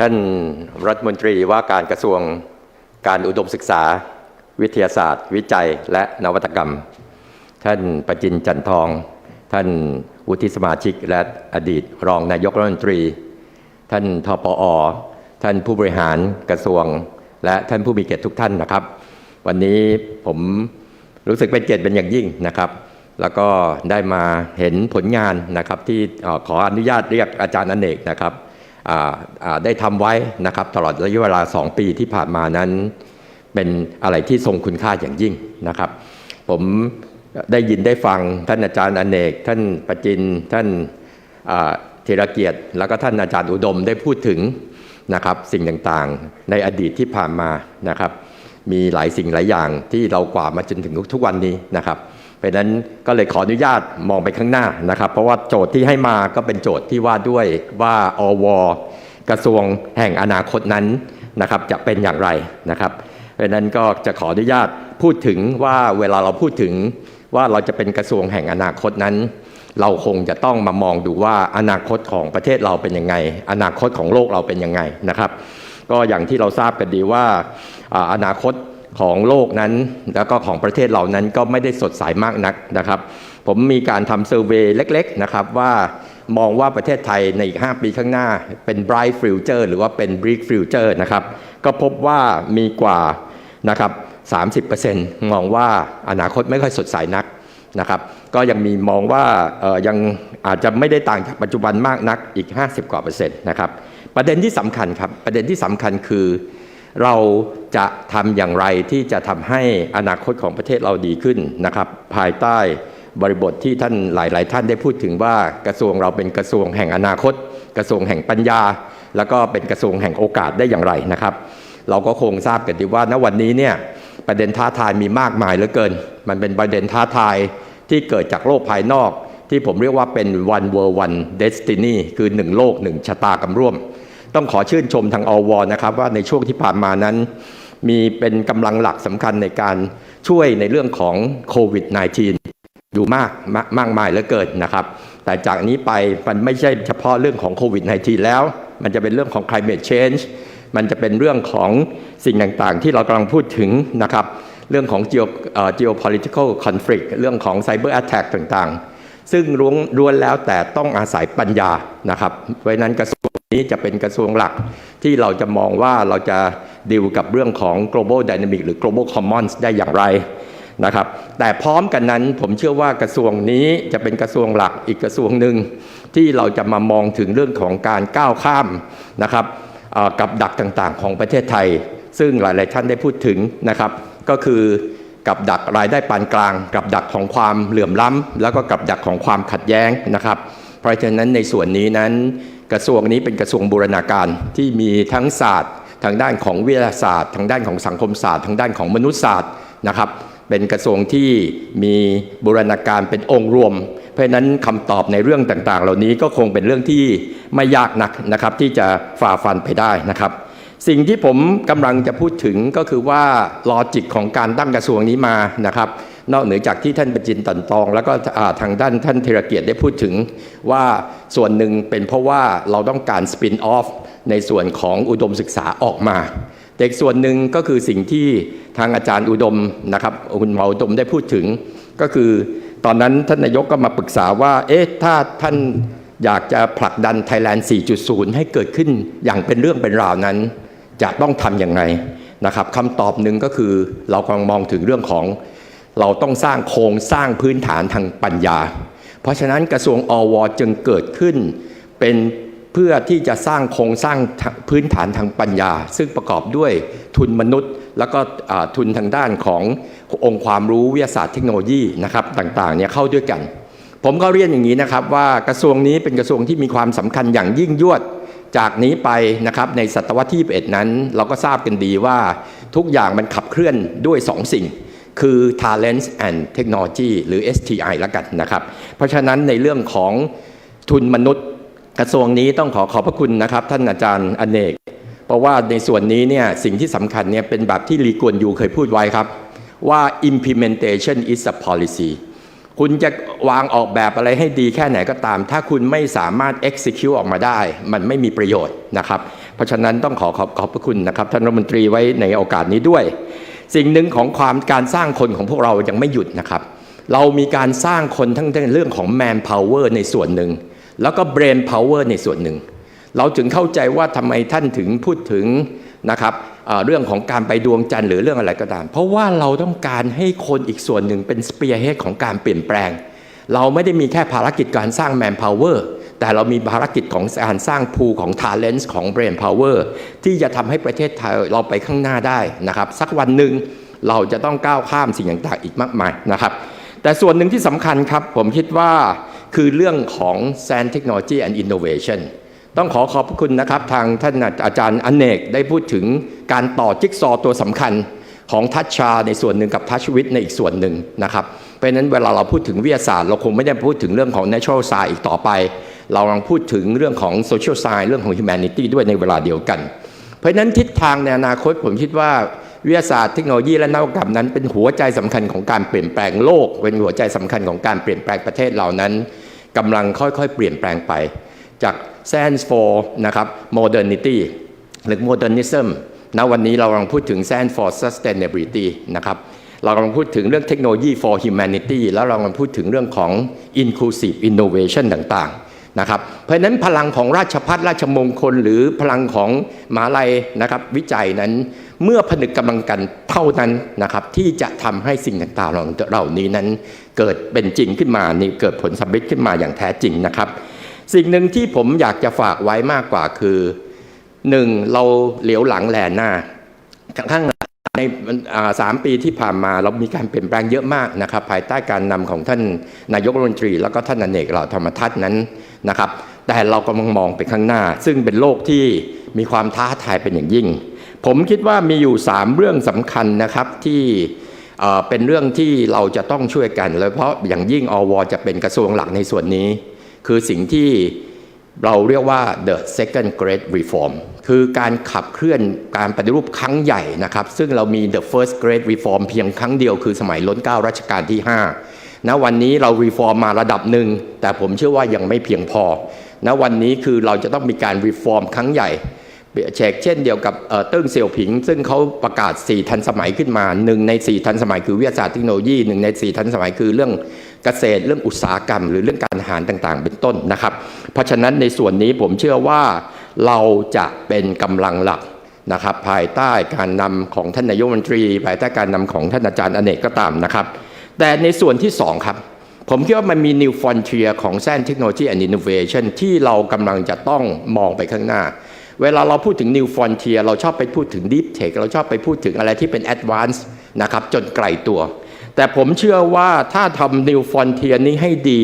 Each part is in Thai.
ท่านรัฐมนตรีว่าการกระทรวงการอุดมศึกษา วิทยาศาสตร์ วิจัยและนวัตกรรม ท่านประจินจันทอง ท่านวุฒิสมาชิกและอดีตรองนายกรัฐมนตรี ท่านทปอ ท่านผู้บริหารกระทรวง และท่านผู้มีเกียรติทุกท่านนะครับ วันนี้ผมรู้สึกเป็นเกียรติเป็นอย่างยิ่งนะครับ แล้วก็ได้มาเห็นผลงานนะครับที่ขออนุญาตเรียกอาจารย์อนเนกนะครับ ได้ทำไว้นะครับตลอดระยะเวลา 2 ปีที่ผ่านมานั้น เป็นอะไรที่ทรงคุณค่าอย่างยิ่งนะครับ ผมได้ยินได้ฟังท่านอาจารย์อเนก ท่านประจินท่านธีรเกียรติ แล้วก็ท่านอาจารย์อุดมได้พูดถึงนะครับสิ่งต่างๆ ในอดีตที่ผ่านมานะครับ มีหลายสิ่งหลายอย่างที่เรากว่ามาจนถึงทุกวันนี้นะครับ เพราะนั้นก็เลยขออนุญาตมองไปข้างหน้านะครับ เพราะว่าโจทย์ที่ให้มาก็เป็นโจทย์ที่ว่าด้วยว่าอวกระทรวงแห่งอนาคตนั้นนะครับจะเป็นอย่างไรนะครับ เพราะนั้นก็จะขออนุญาตพูดถึงว่าเวลาเราพูดถึงว่าเราจะเป็นกระทรวงแห่งอนาคตนั้น เราคงจะต้องมามองดูว่าอนาคตของประเทศเราเป็นยังไง อนาคตของโลกเราเป็นยังไงนะครับ ก็อย่างที่เราทราบกันดีว่าอนาคต ของโลกนั้น แล้วก็ของประเทศเรานั้นก็ไม่ได้สดใสมากนักนะครับ ผมมีการทำเซอร์เวยเล็ก ๆ นะครับว่ามองว่าประเทศไทยในอีก 5 ปีข้างหน้าเป็น bright future หรือว่าเป็น bleak future นะครับ ก็พบว่ามีกว่านะครับ30%มองว่าอนาคตไม่ค่อยสดใสนักนะครับ ก็ยังมีมองว่าเออยังอาจจะไม่ได้ต่างจากปัจจุบันมากนักอีก 50 กว่าเปอร์เซ็นต์นะครับ ประเด็นที่สำคัญครับ ประเด็นที่สำคัญคือ เราจะทำอย่างไรที่จะทำให้อนาคตของประเทศเราดีขึ้นนะครับ ภายใต้บริบทที่ท่านหลาย ๆ ท่านได้พูดถึงว่ากระทรวงเราเป็นกระทรวงแห่งอนาคต กระทรวงแห่งปัญญา แล้วก็เป็นกระทรวงแห่งโอกาสได้อย่างไรนะครับ เราก็คงทราบกันดีว่าณวันนี้เนี่ยประเด็นท้าทายมีมากมายเหลือเกิน มันเป็นประเด็นท้าทายที่เกิดจากโลกภายนอก ที่ผมเรียกว่าเป็น one world one destiny คือหนึ่งโลกหนึ่งชะตากรรมร่วม ต้องขอชื่นชมทางอวนะครับ ว่าในช่วงที่ผ่านมานั้น มีเป็นกำลังหลักสำคัญในการช่วยในเรื่องของโควิด -19 อยู่มากมากมากมายเหลือเกินนะครับ แต่จากนี้ไปมันไม่ใช่เฉพาะเรื่องของโควิด -19 แล้ว มันจะเป็นเรื่องของ climate change มันจะเป็นเรื่องของสิ่งต่างๆ ที่เรากำลังพูดถึงนะครับเรื่องของ geo geopolitical conflict เรื่องของ cyber attack ต่างๆ ซึ่งล้วนล้วนแล้วแต่ต้องอาศัยปัญญานะครับเพราะฉะนั้นกระทรวง นี้จะเป็นกระทรวงหลักที่เราจะมองว่าเราจะดิวกับเรื่องของ global dynamic หรือ global commons ได้อย่างไรนะครับ แต่พร้อมกันนั้นผมเชื่อว่ากระทรวงนี้จะเป็นกระทรวงหลักอีกกระทรวงหนึ่งที่เราจะมามองถึงเรื่องของการก้าวข้ามนะครับกับดักต่างๆ ของประเทศไทย ซึ่งหลาย ๆ ท่านได้พูดถึงนะครับ ก็คือกับดักรายได้ปานกลาง กับดักของความเหลื่อมล้ำแล้วก็กับดักของความขัดแย้งนะครับ เพราะฉะนั้นในส่วนนี้นั้น กระทรวงนี้เป็นกระทรวงบูรณาการที่มีทั้งศาสตร์ ทางด้านของวิทยาศาสตร์ ทางด้านของสังคมศาสตร์ ทางด้านของมนุษยศาสตร์นะครับ เป็นกระทรวงที่มีบูรณาการเป็นองค์รวม เพราะนั้นคำตอบในเรื่องต่างๆ เหล่านี้ก็คงเป็นเรื่องที่ไม่ยากนักนะครับ ที่จะฝ่าฟันไปได้นะครับ สิ่งที่ผมกำลังจะพูดถึงก็คือว่าลอจิกของการตั้งกระทรวงนี้มานะครับ นอกเหนือจากที่ท่านประจินตันตอง แล้วก็ทางด้านท่านธีรเกียรติได้พูดถึงว่าส่วนหนึ่งเป็นเพราะว่าเราต้องการสปินออฟในส่วนของอุดมศึกษาออกมาแต่อีกส่วนหนึ่งก็คือสิ่งที่ทางอาจารย์อุดมนะครับคุณหมออุดมได้พูดถึง ก็คือตอนนั้นท่านนายกก็มาปรึกษาว่าเอ๊ะถ้าท่านอยากจะผลักดันไทยแลนด์ 4.0 ให้เกิดขึ้นอย่างเป็นเรื่องเป็นราวนั้น จะต้องทำอย่างไรนะครับคำตอบหนึ่งก็คือเรากำลังมองถึงเรื่องของ เราต้องสร้างโครงสร้างพื้นฐานทางปัญญา เพราะฉะนั้นกระทรวงอวจึงเกิดขึ้น เป็นเพื่อที่จะสร้างโครงสร้างพื้นฐานทางปัญญา ซึ่งประกอบด้วยทุนมนุษย์ แล้วก็ทุนทางด้านขององค์ความรู้วิทยาศาสตร์เทคโนโลยีนะครับต่างๆเนี่ยเข้าด้วยกัน ผมก็เรียนอย่างนี้นะครับว่ากระทรวงนี้เป็นกระทรวงที่มีความสำคัญอย่างยิ่งยวดจากนี้ไปนะครับในศตวรรษที่ 21 นั้น เราก็ทราบกันดีว่าทุกอย่างมันขับเคลื่อนด้วย 2 สิ่ง คือ Talents and technology หรือ STI ละกันนะครับ เพราะฉะนั้นในเรื่องของทุนมนุษย์กระทรวงนี้ต้องขอขอบพระคุณนะครับ ท่านอาจารย์อเนก เพราะว่าในส่วนนี้เนี่ยสิ่งที่สำคัญเนี่ยเป็นแบบที่ลีกวนยูเคยพูดไว้ครับ ว่า implementation is a policy คุณจะวางออกแบบอะไรให้ดีแค่ไหนก็ตาม ถ้าคุณไม่สามารถ execute ออกมาได้ มันไม่มีประโยชน์นะครับ เพราะฉะนั้นต้องขอขอบขอบพระคุณนะครับ ท่านรัฐมนตรีไว้ในโอกาสนี้ด้วย สิ่งหนึ่งของความการสร้างคนของพวกเรายังไม่หยุดนะครับ เรามีการสร้างคนทั้งในเรื่องของ man power ในส่วนหนึ่ง แล้วก็ brain power ในส่วนหนึ่ง เราถึงเข้าใจว่าทำไมท่านถึงพูดถึงนะครับเรื่องของการไปดวงจันทร์หรือเรื่องอะไรก็ตาม เพราะว่าเราต้องการให้คนอีกส่วนหนึ่งเป็นสเปียร์เฮดของการเปลี่ยนแปลง เราไม่ได้มีแค่ภารกิจการสร้าง man power แต่เรามีภารกิจของการสร้างภูของ talent ของ brain power ที่จะทำให้ประเทศไทยเราไปข้างหน้าได้นะครับ สักวันหนึ่งเราจะต้องก้าวข้ามสิ่งต่างๆอีกมากมายนะครับ แต่ส่วนหนึ่งที่สำคัญครับ ผมคิดว่าคือเรื่องของ Science Technology and Innovation ต้องขอขอบคุณนะครับ ทางท่านอาจารย์อเนกได้พูดถึงการต่อจิ๊กซอว์ตัวสำคัญของทัชชาในส่วนหนึ่งกับทัชวิทในอีกส่วนหนึ่งนะครับ เพราะนั้นเวลาเราพูดถึงวิทยาศาสตร์ เราคงไม่ได้พูดถึงเรื่องของ natural science อีกต่อไป เรากำลังพูดถึงเรื่องของ social science เรื่องของ humanity ด้วยในเวลาเดียวกัน เพราะฉะนั้นทิศทางในอนาคตผมคิดว่าวิทยาศาสตร์เทคโนโลยีและนวัตกรรมนั้น เป็นหัวใจสำคัญของการเปลี่ยนแปลงโลก เป็นหัวใจสำคัญของการเปลี่ยนแปลงประเทศเหล่านั้นกำลังค่อยๆ เปลี่ยนแปลงไป จาก Science for นะครับ modernity หรือ modernism ณวันนี้เรากำลังพูดถึง Science for sustainability นะครับเรากำลังพูดถึงเรื่องเทคโนโลยี for humanity แล้วเรากำลังพูดถึงเรื่องของ inclusive innovation ต่างๆ นะครับเพราะฉะนั้นพลังของราชพัฒราชมงคล หรือพลังของมหาลัยนะครับวิจัยนั้นเมื่อผนึกกำลังกันเท่านั้นนะครับที่จะทำให้สิ่งต่างๆเหล่านี้นั้น เกิดเป็นจริงขึ้นมานี่เกิดผลสำเร็จขึ้นมาอย่างแท้จริงนะครับ สิ่งหนึ่งที่ผมอยากจะฝากไว้มากกว่าคือหนึ่งเราเหลียวหลังแลหน้าข้างหลัง ในสามปีที่ผ่านมาเรามีการเปลี่ยนแปลงเยอะมากนะครับ ภายใต้การนำของท่านนายกรัฐมนตรี แล้วก็ท่านอเนกเหล่าธรรมทัศน์นั้นนะครับ แต่เรากำลังมองไปข้างหน้า ซึ่งเป็นโลกที่มีความท้าทายเป็นอย่างยิ่ง ผมคิดว่ามีอยู่ 3 เรื่องสำคัญนะครับที่เอ่อเป็นเรื่องที่เราจะต้องช่วยกันโดยเฉพาะอย่างยิ่งอวจะเป็นกระทรวงหลักในส่วนนี้ คือสิ่งที่ เราเรียกว่า the second great reform คือการขับเคลื่อนการปฏิรูปครั้งใหญ่นะครับ ซึ่งเรามี the first great reform เพียงครั้งเดียวคือสมัยล้นเก้ารัชกาลที่ 5 ณวันนี้เรา reform มาระดับหนึ่ง แต่ผมเชื่อว่ายังไม่เพียงพอ ณวันนี้คือเราจะต้องมีการ reform ครั้งใหญ่เชกเช่นเดียวกับเติ้งเสี่ยวผิง ซึ่งเขาประกาศ 4 ทันสมัยขึ้นมาหนึ่งใน 4 ทันสมัยคือวิทยาศาสตร์เทคโนโลยีหนึ่งใน 4 ทันสมัยคือเรื่อง เกษตรเรื่องอุตสาหกรรม หรือเรื่องการอาหารต่างๆ เป็นต้นนะครับ เพราะฉะนั้นในส่วนนี้ผมเชื่อว่าเราจะเป็นกำลังหลักนะครับภายใต้การนำของท่านนายกรัฐมนตรี ภายใต้การนำของท่านอาจารย์อเนกก็ตามนะครับ แต่ในส่วนที่สองครับ ผมคิดว่ามันมี new frontier ของ Science Technology and Innovation ที่เรากำลังจะต้องมองไปข้างหน้า เวลาเราพูดถึง new frontier เราชอบไปพูดถึง deep tech เราชอบไปพูดถึงอะไรที่เป็น advance นะครับจนไกลตัว แต่ผมเชื่อว่าถ้าทำ new frontier นี้ให้ดี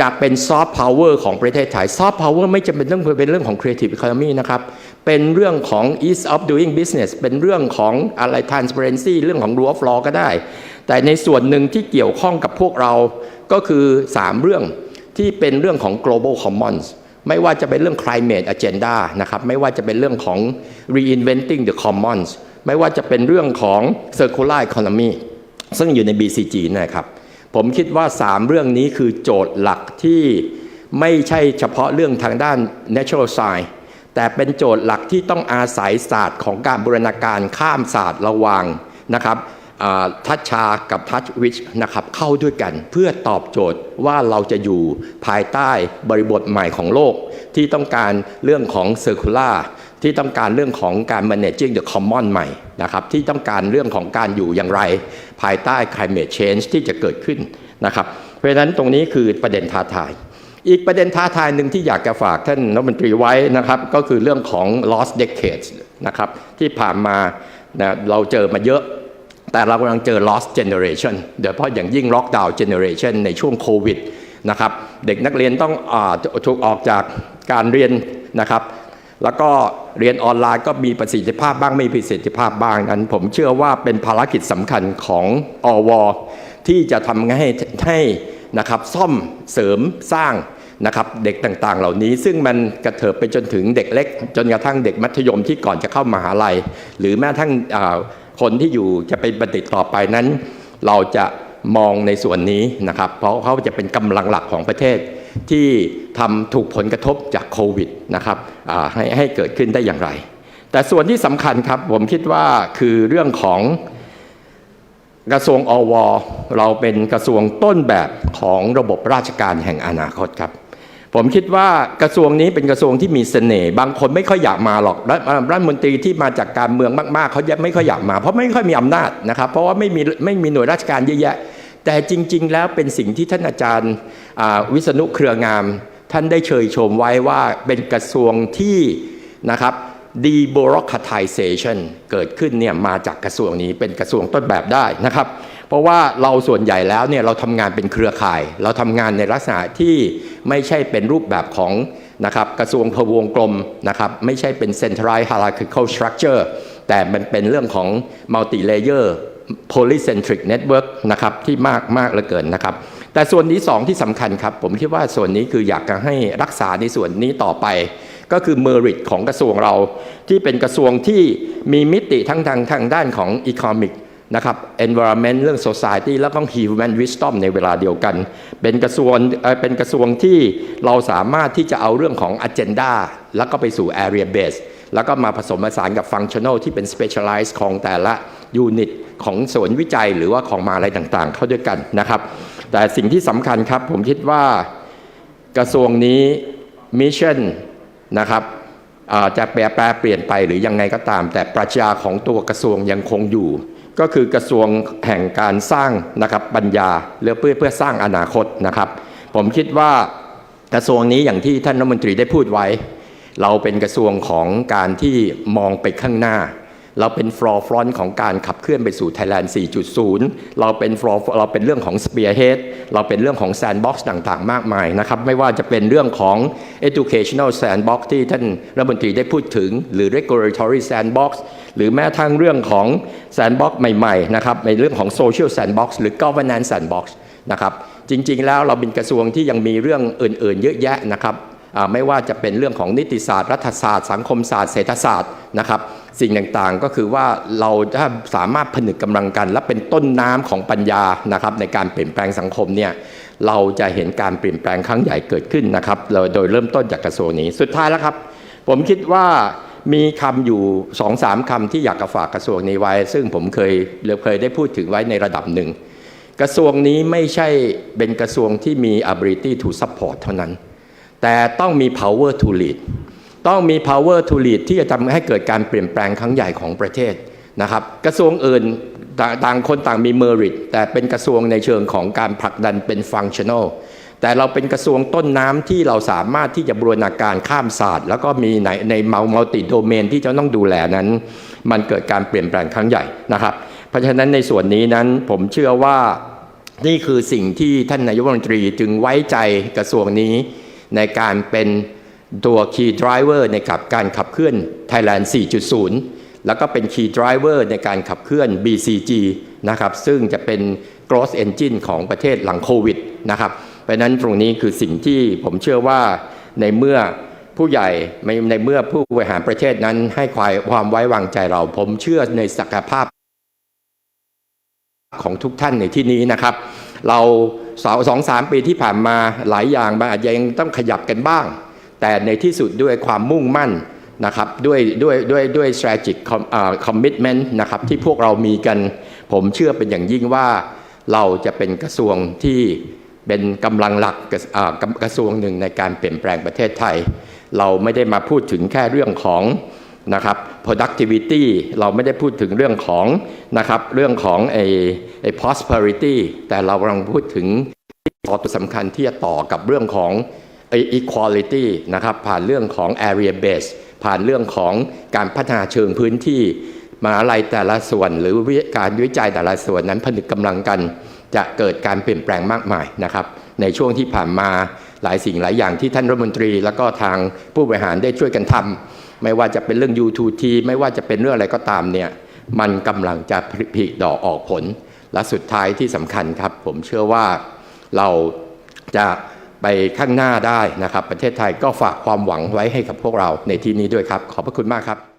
จะเป็น soft power ของประเทศไทย soft power ไม่จำเป็นต้องเป็นเรื่องของ creative economy นะครับ เป็นเรื่องของ ease of doing business เป็นเรื่องของอะไร transparency เรื่องของ rule of law ก็ได้ แต่ในส่วนหนึ่งที่เกี่ยวข้องกับพวกเราก็คือ 3 เรื่องที่เป็นเรื่องของ global commons ไม่ว่าจะเป็นเรื่อง climate agenda นะครับ ไม่ว่าจะเป็นเรื่องของ reinventing the commons ไม่ว่าจะเป็นเรื่องของ circular economy ซึ่งอยู่ใน BCG นะครับ ผมคิดว่า 3 เรื่องนี้คือโจทย์หลักที่ไม่ใช่เฉพาะเรื่องทางด้าน natural science แต่เป็นโจทย์หลักที่ต้องอาศัยศาสตร์ของการบูรณาการข้ามศาสตร์ระว่างนะครับทัชชากับทัชวิชนะครับเข้าด้วยกันเพื่อตอบโจทย์ว่าเราจะอยู่ภายใต้บริบทใหม่ของโลก ที่ต้องการเรื่องของ circular ที่ต้องการเรื่องของการ managing the common ใหม่นะครับที่ต้องการเรื่องของการอยู่อย่างไร ภายใต้ climate change ที่จะเกิดขึ้นนะครับ เพราะฉะนั้นตรงนี้คือประเด็นท้าทาย อีกประเด็นท้าทายหนึ่งที่อยากจะฝากท่านรัฐมนตรีไว้นะครับ ก็คือเรื่องของ lost decades นะครับที่ผ่านมานะเราเจอมาเยอะแต่เรากำลังเจอ lost generation โดยเฉพาะอย่างยิ่ง lockdown generation ในช่วงโควิดนะครับ เด็กนักเรียนต้องอถูกออกจากการเรียนนะครับ แล้วก็เรียนออนไลน์ก็มีประสิทธิภาพบ้างไม่ประสิทธิภาพบ้างนั้น ผมเชื่อว่าเป็นภารกิจสำคัญของอว ที่จะทำให้ให้นะครับซ่อมเสริมสร้างนะครับเด็กต่างๆ เหล่านี้ ซึ่งมันกระเถิบไปจนถึงเด็กเล็ก จนกระทั่งเด็กมัธยมที่ก่อนจะเข้ามหาลัย หรือแม้กระทั่งอ่าคนที่อยู่จะเป็นบัณฑิตต่อไปนั้น เราจะมองในส่วนนี้นะครับ เพราะเขาจะเป็นกำลังหลักของประเทศ ที่ทำถูกผลกระทบจากโควิดนะครับให้ให้เกิดขึ้นได้อย่างไร แต่ส่วนที่สำคัญครับผมคิดว่าคือเรื่องของกระทรวงอว เราเป็นกระทรวงต้นแบบของระบบราชการแห่งอนาคตครับ ผมคิดว่ากระทรวงนี้เป็นกระทรวงที่มีเสน่ห์บางคนไม่ค่อยอยากมาหรอกรัฐมนตรีที่มาจากการเมืองมากๆเขาไม่ค่อยอยากมา เพราะไม่ค่อยมีอำนาจนะครับ เพราะว่าไม่มีไม่มีหน่วยราชการเยอะแยะ แต่จริง ๆ แล้วเป็นสิ่งที่ท่านอาจารย์วิษณุเครืองาม ท่านได้เชยชมไว้ว่าเป็นกระทรวงที่นะครับ debureaucratization เกิดขึ้นเนี่ยมาจากกระทรวงนี้เป็นกระทรวงต้นแบบได้นะครับ เพราะว่าเราส่วนใหญ่แล้วเนี่ยเราทำงานเป็นเครือข่าย เราทำงานในลักษณะที่ไม่ใช่เป็นรูปแบบของนะครับกระทรวงพวงกลมนะครับไม่ใช่เป็น centralized hierarchical structure แต่มันเป็นเรื่องของ multi layer polycentric network นะครับที่มากมากเหลือเกินนะครับ แต่ส่วนที่สองที่สำคัญครับ ผมคิดว่าส่วนนี้คืออยากจะให้รักษาในส่วนนี้ต่อไป ก็คือ merit ของกระทรวงเรา ที่เป็นกระทรวงที่มีมิติทั้งทางทางด้านของ economic นะครับ environment เรื่อง society แล้วก็ human wisdom ในเวลาเดียวกัน เป็นกระทรวงเเป็นกระทรวงที่เราสามารถที่จะเอาเรื่องของ agenda แล้วก็ไปสู่ area base แล้วก็มาผสมผสานกับ functional ที่เป็น specialized ของแต่ละ unit ของสวนวิจัยหรือว่าของมาอะไรต่างๆ เข้าด้วยกันนะครับ แต่สิ่งที่สำคัญครับผมคิดว่ากระทรวงนี้ mission นะครับอาจะแปรแปรเปลี่ยนไปหรือยังไงก็ตาม แต่ปรัชญาของตัวกระทรวงยังคงอยู่ ก็คือกระทรวงแห่งการสร้างนะครับปัญญาเพื่อเพื่อเพื่อสร้างอนาคตนะครับ ผมคิดว่ากระทรวงนี้อย่างที่ท่านรัฐมนตรีได้พูดไว้ เราเป็นกระทรวงของการที่มองไปข้างหน้า เราเป็นฟลอร์ฟรอนของการขับเคลื่อนไปสู่ Thailand 4.0 เราเป็นฟลอร์เราเป็นเรื่องของ Spearhead เราเป็นเรื่องของ Sandbox ต่างๆ มากมายนะครับ ไม่ว่าจะเป็นเรื่องของ Educational Sandbox ที่ท่านรัฐมนตรีได้พูดถึง หรือ Regulatory Sandbox หรือแม้ทั้งเรื่องของ Sandbox ใหม่ๆนะครับในเรื่องของ Social Sandbox หรือ Governance Sandbox นะครับจริงๆแล้วเราเป็นกระทรวงที่ยังมีเรื่องอื่นๆ เยอะแยะนะครับ ไม่ว่าจะเป็นเรื่องของนิติศาสตร์ รัฐศาสตร์ สังคมศาสตร์เศรษฐศาสตร์นะครับสิ่งต่างๆก็คือว่าเราถ้าสามารถผนึกกำลังกัน และเป็นต้นน้ำของปัญญานะครับในการเปลี่ยนแปลงสังคมเนี่ยเราจะเห็นการเปลี่ยนแปลงครั้งใหญ่เกิดขึ้นนะครับโดยเริ่มต้นจากกระทรวงนี้สุดท้ายแล้วครับ ผมคิดว่ามีคำอยู่สองสามคำที่อยากจะฝากกระทรวงนี้ไว้ ซึ่งผมเคยเราเคยได้พูดถึงไว้ในระดับหนึ่ง กระทรวงนี้ไม่ใช่เป็นกระทรวงที่มี ability to support เท่านั้น แต่ต้องมี power to lead ต้องมี power to lead ที่จะทำให้เกิดการเปลี่ยนแปลงครั้งใหญ่ของประเทศนะครับกระทรวงอื่นต่างต่างคนต่างมี merit แต่เป็นกระทรวงในเชิงของการผลักดันเป็น functional แต่เราเป็นกระทรวงต้นน้ำที่เราสามารถที่จะบูรณาการข้ามศาสตร์ แล้วก็มีในใน multi domain ที่จะต้องดูแลนั้น มันเกิดการเปลี่ยนแปลงครั้งใหญ่นะครับ เพราะฉะนั้นในส่วนนี้นั้นผมเชื่อว่านี่คือสิ่งที่ท่านนายกรัฐมนตรีจึงไว้ใจกระทรวงนี้ ในการเป็นตัว Key Driver ในกับการขับเคลื่อน Thailand 4.0 แล้วก็เป็น Key Driver ในการขับเคลื่อน BCG นะครับซึ่งจะเป็น Growth Engine ของประเทศหลังโควิดนะครับเพราะนั้นตรงนี้คือสิ่งที่ผมเชื่อว่าในเมื่อผู้ใหญ่ในในเมื่อผู้บริหารประเทศนั้นให้ความไว้วางใจเรา ผมเชื่อในศักยภาพของทุกท่านในที่นี้นะครับ เราสองสามปีที่ผ่านมาหลายอย่างมันอาจจะยังต้องขยับกันบ้าง แต่ในที่สุดด้วยความมุ่งมั่นนะครับด้วยด้วยด้วยด้วย strategic commitment นะครับที่พวกเรามีกัน ผมเชื่อเป็นอย่างยิ่งว่าเราจะเป็นกระทรวงที่เป็นกำลังหลักกระะกระทรวงหนึ่งในการเปลี่ยนแปลงประเทศไทย เราไม่ได้มาพูดถึงแค่เรื่องของ นะครับ productivity เราไม่ได้พูดถึงเรื่องของนะครับเรื่องของไอ้ไอ้ prosperity แต่เรากำลังพูดถึงต่อตัวสำคัญที่จะต่อกับเรื่องของไอ้ equality นะครับผ่านเรื่องของ area base ผ่านเรื่องของการพัฒนาเชิงพื้นที่มหาลัยแต่ละส่วนหรือการวิจัยแต่ละส่วนนั้นผนึกกำลังกัน จะเกิดการเปลี่ยนแปลงมากมายนะครับ ในช่วงที่ผ่านมาหลายสิ่งหลายอย่างที่ท่านรัฐมนตรี แล้วก็ทางผู้บริหารได้ช่วยกันทำ ไม่ว่าจะเป็นเรื่อง U2T ไม่ว่าจะเป็นเรื่องอะไรก็ตามเนี่ยมันกำลังจะผลิดอกออกผล และสุดท้ายที่สำคัญครับ ผมเชื่อว่าเราจะไปข้างหน้าได้นะครับ ประเทศไทยก็ฝากความหวังไว้ให้กับพวกเราในที่นี้ด้วยครับ ขอบพระคุณมากครับ